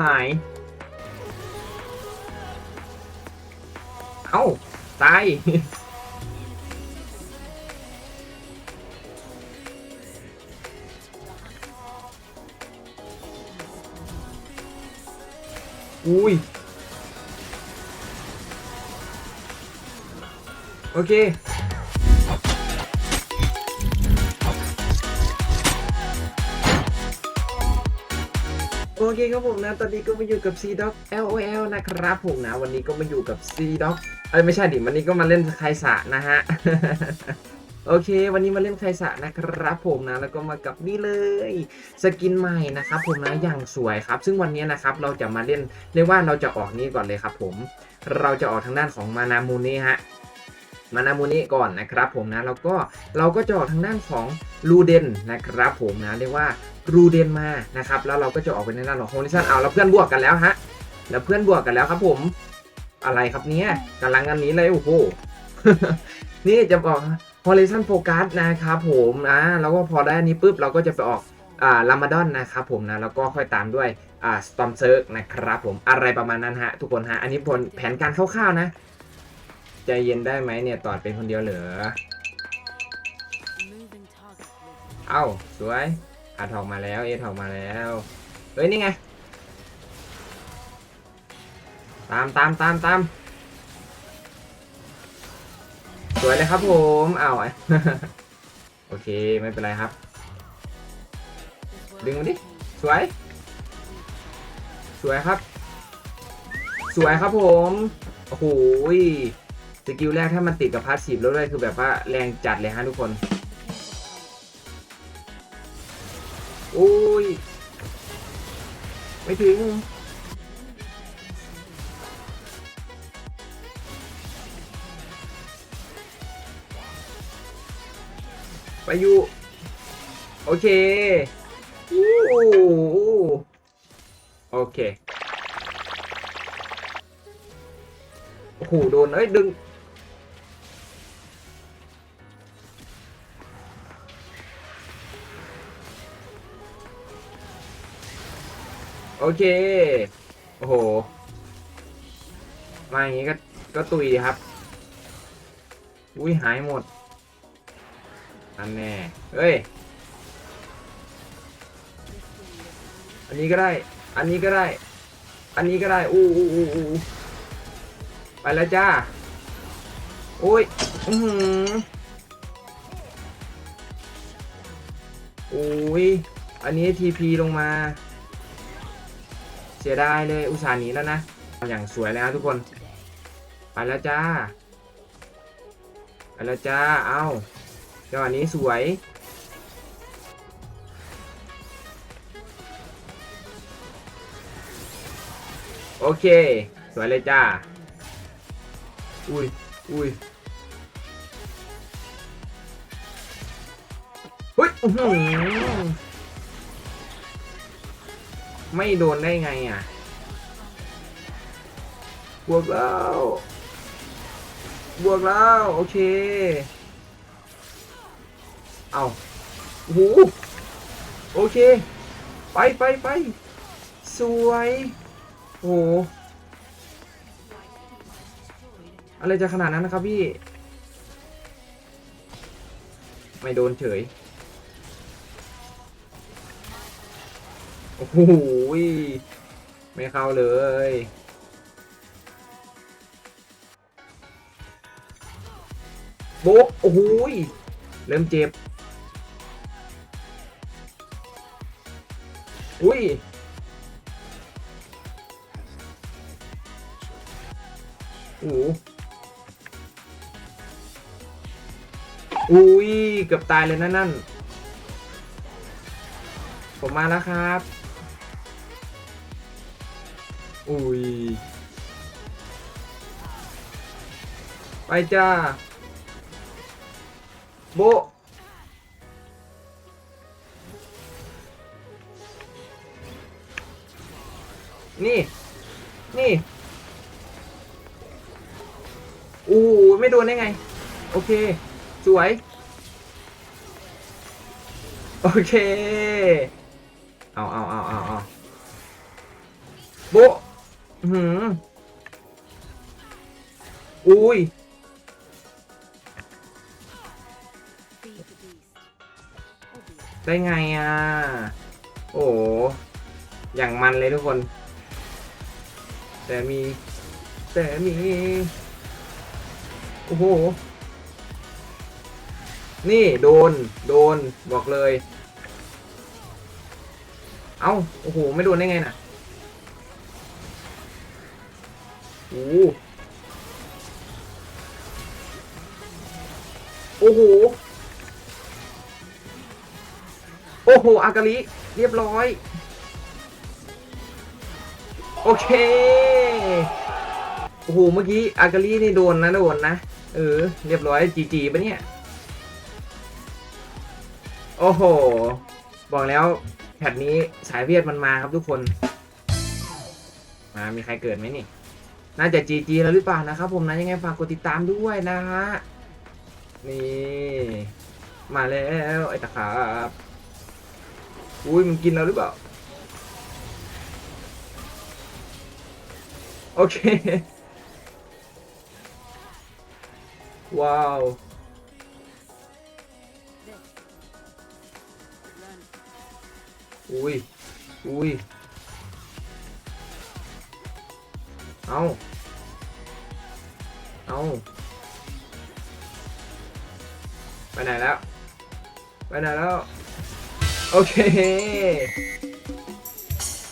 หาย เอ้า ตาย อุ้ย โอเค อเคครับผมนะ ตอนนี้ก็มาอยู่กับ C Dog LOL นะครับผมนะ วันนี้ก็มาอยู่กับ C Dog เอ้ยไม่ใช่ดิ วันนี้ก็มาเล่นไคสะนะฮะ โอเค วันนี้มาเล่นไคสะนะครับผมนะ แล้วก็มากับนี่เลย สกินใหม่นะครับผมนะ อย่างสวยครับ ซึ่งวันนี้นะครับเราจะมาเล่น เรียกว่าเราจะออกนี้ก่อนเลยครับผม เราจะออกทางด้านของมานามูนี่ฮะ มานามูนี่ก่อนนะครับผมนะแล้วก็เราก็จะออกทางด้านของรูเดนนะครับผมนะเรียกว่ารูเดนมานะครับแล้วเราก็จะออกไปในด้านของโฮลิซันเอาแล้วเพื่อนบวกกันแล้วฮะแล้วเพื่อนบวกกันแล้วครับผมอะไรครับเนี้ยกำลังอันนี้เลยโอ้โหนี่จะบอก Horizon Focus นะครับผมนะแล้วก็พอได้อันนี้ปุ๊บเราก็จะไปออกอ่าลามาดอนนะครับผมนะแล้วก็ค่อยตามด้วยอ่าสตอมเซิร์กนะครับผมอะไรประมาณนั้นฮะทุกคนฮะอันนี้ผลแผนการคร่าวๆนะ ใจเย็นได้ไหมเนี่ยตอดเป็นคนเดียวเหรอเอ้าสวยอาถอกมาแล้วเอถอกมาแล้วเฮ้ยนี่ไงตามตามตามตามสวยเลยครับผมเอาโอเคไม่เป็นไรครับ ดึงมาดิสวย สวยครับ สวยครับผม โอ้โหย สกิลแรกถ้ามันติดกับพาสซีฟแล้วด้วยคือแบบว่าแรงจัดเลยฮะทุกคนโอ้ย ไม่ถึงไปอยู่ โอเคโอเค โอ้โห โดน เอ้ย ดึง โอเค โอ้โห มาอย่างงี้ก็ ก็ตุยครับ อุ้ยหายหมด อันแน่เฮ้ย อันนี้ก็ได้ อันนี้ก็ได้ อันนี้ก็ได้ อู้อู้อู้อู้ไปแล้วจ้า โอ้ย อือหือโอ้ย อันนี้ทีพีลงมา เสียดายเลยอุตส่าห์หนีแล้วนะอย่างสวยเลยนะทุกคน ไปแล้วจ้า ไปแล้วจ้า เอ้าจังหวะนี้สวย โอเค สวยเลยจ้า อุ้ย อุ้ยเฮ้ยอื้อ ไม่โดนได้ไงอะบวกแล้ว บวกแล้ว โอเค เอาโอ้โหโอเค ไปไปไปสวยโอ้โหอะไรจะขนาดนั้นนะครับพี่ ไม่โดนเฉย โอ้โหยไม่เข้าเลยโบะโอ้โหยเริ่มเจ็บ อุ้ยโอ้อุ้ยเกือบตายเลยนะนั่นผมมาแล้วครับ อุ้ย ไปจ้า โบนี่ นี่โอ้ไม่โดนได้ไง โอเค สวย โอเค เอาเอาเอาเอาเอาโบ หืมอุ้ย ได้ไงอะ โอ้อย่างมันเลยทุกคน แต่มี แต่มี โอ้โห นี่โดน โดน บอกเลย เอ้า โอ้โห ไม่โดนได้ไงน่ะ โอ้โหโอ้โห โอ้โห อากาลิ เรียบร้อย โอเค โอ้โห เมื่อกี้ อากาลินี่โดนนะ โดนนะ เออ เรียบร้อยจีจีปะเนี่ย โอ้โห บอกแล้วแพทนี้สายเวียดมันมาครับทุกคน มา มีใครเกิดไหมนี่ น่าจะจีจีแล้วหรือเปล่านะครับผมนะยังไงฝากกดติดตามด้วยนะฮะนี่มาแล้วไอ้ตะขาบอุ้ยมันกินเราหรือเปล่าโอเค ว้าวอุ้ยอุ้ย เอาเอาไปไหนแล้ว ไปไหนแล้ว โอเค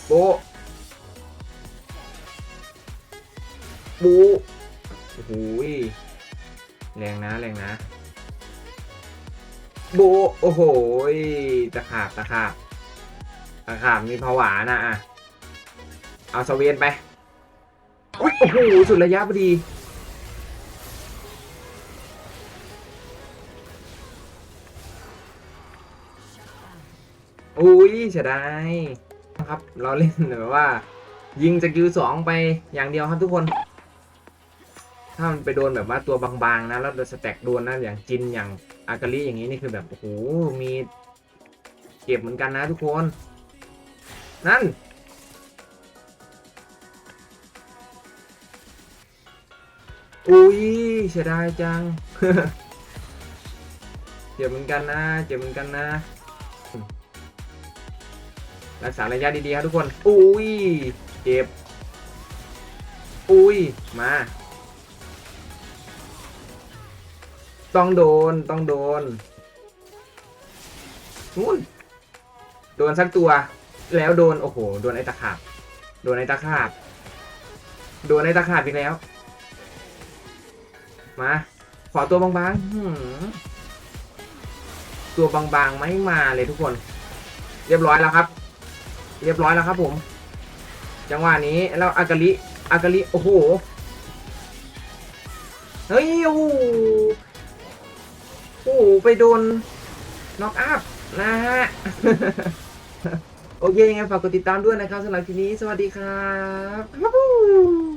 โบะบูโอ้โหแรงนะแรงนะโบะโอ้โหตะขาบตะขาบตะขาบมีผวานะอะ เอาสเวียนไป อุ๊ยโอ้โห สุดระยะพอดี อุ้ยเสียดายครับ เราเล่นแบบว่า ยิงสกิลสองไปอย่างเดียวครับทุกคน ถ้ามันไปโดนแบบว่าตัวบางๆนะ แล้วโดนสแต็กโดนนะ อย่างจิน อย่างอากาลิอย่างนี้นี่คือแบบ โอ้โห มีเก็บเหมือนกันนะทุกคน นั่น อุ้ยเสียดายจัง เจ็บเหมือนกันนะ เจ็บเหมือนกันนะ รักษาระยะดีๆครับทุกคน อุ้ย เจ็บ อุ้ย มา ต้องโดน ต้องโดนนู่นโดนสักตัว แล้วโดน โอ้โห โดนไอ้ตะขาบ โดนไอ้ตะขาบ โดนไอ้ตะขาบอีกแล้ว มา ขอตัวบางๆตัวบางๆไม่มาเลยทุกคน เรียบร้อยแล้วครับ เรียบร้อยแล้วครับผม จังหวะนี้แล้วอากาลิอากาลิโอ้โหเฮ้ยโอ้โหโอ้โหไปโดนน็อกอัพนะฮะโอเคยังไงฝากกดติดตามด้วยนะครับสำหรับทีนี้ สวัสดีครับ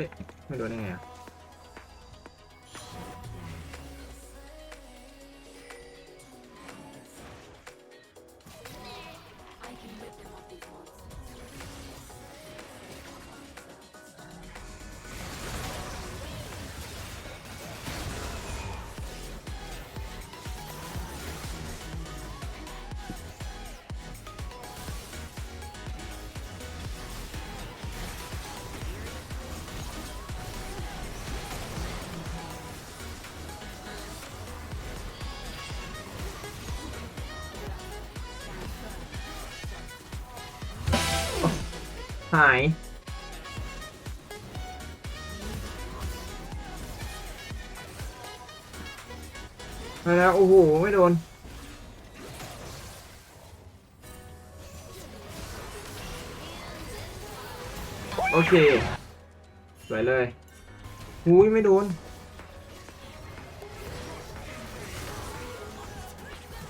ฮ้ย ไม่โดนได้ไงอะ หายไปแล้ว โอ้โห ไม่โดน โอเค สวยเลยหูยไม่โดน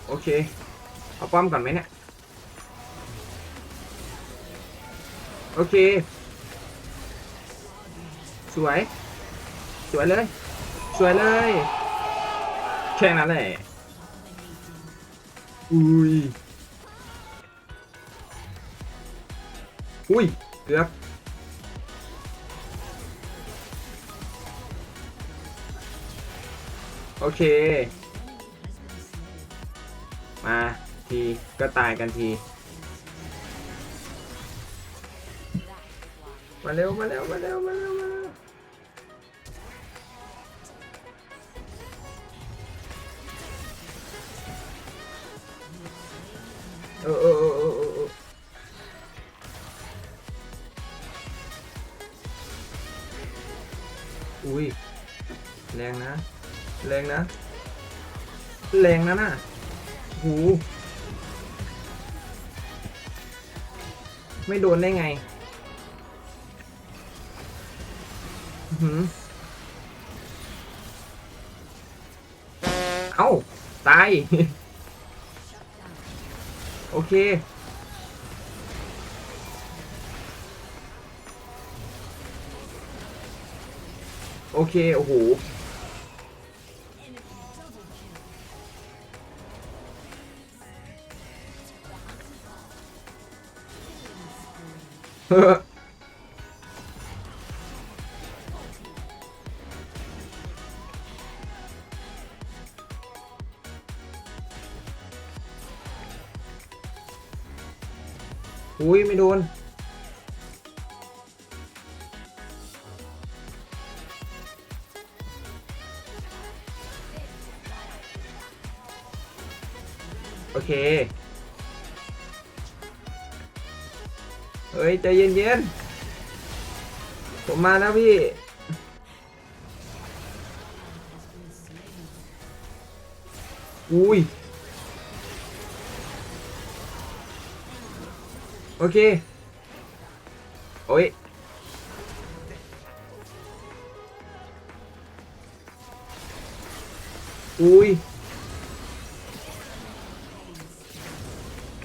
โอเค เอาป้อมก่อนไหมเนี่ย โอเค สวย สวยเลย สวยเลย แค่นั้นแหละอุ้ย อุ้ยเกือบโอเค มาทีก็ตายกันที มาเร็วมาเร็วมาเร็วมาเร็วมาเร็วเออเออเออเออเออเอออุ้ยแรงนะ แรงนะ แรงนะน่ะหูไม่โดนได้ไง หือเอ้า ตาย โอเค โอเค โอ้โหเฮ้อ อุ้ยไม่โดน โอเค เฮ้ย ใจเย็นๆ ผมมาแล้วพี่อุ้ย โอเค โอ้ยอุ้ย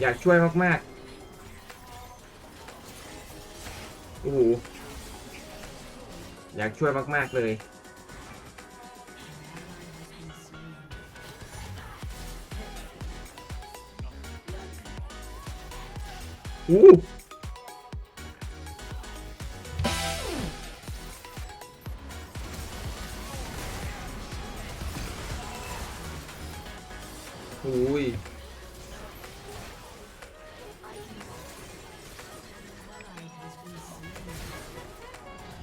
อยากช่วยมากๆโอ้โหอยากช่วยมาก ๆ เลย อู้อุ้ย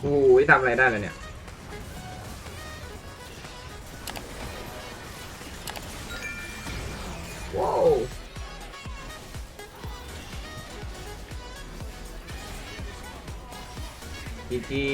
โอ้ยทำอะไรได้เลยเนี่ย จีจี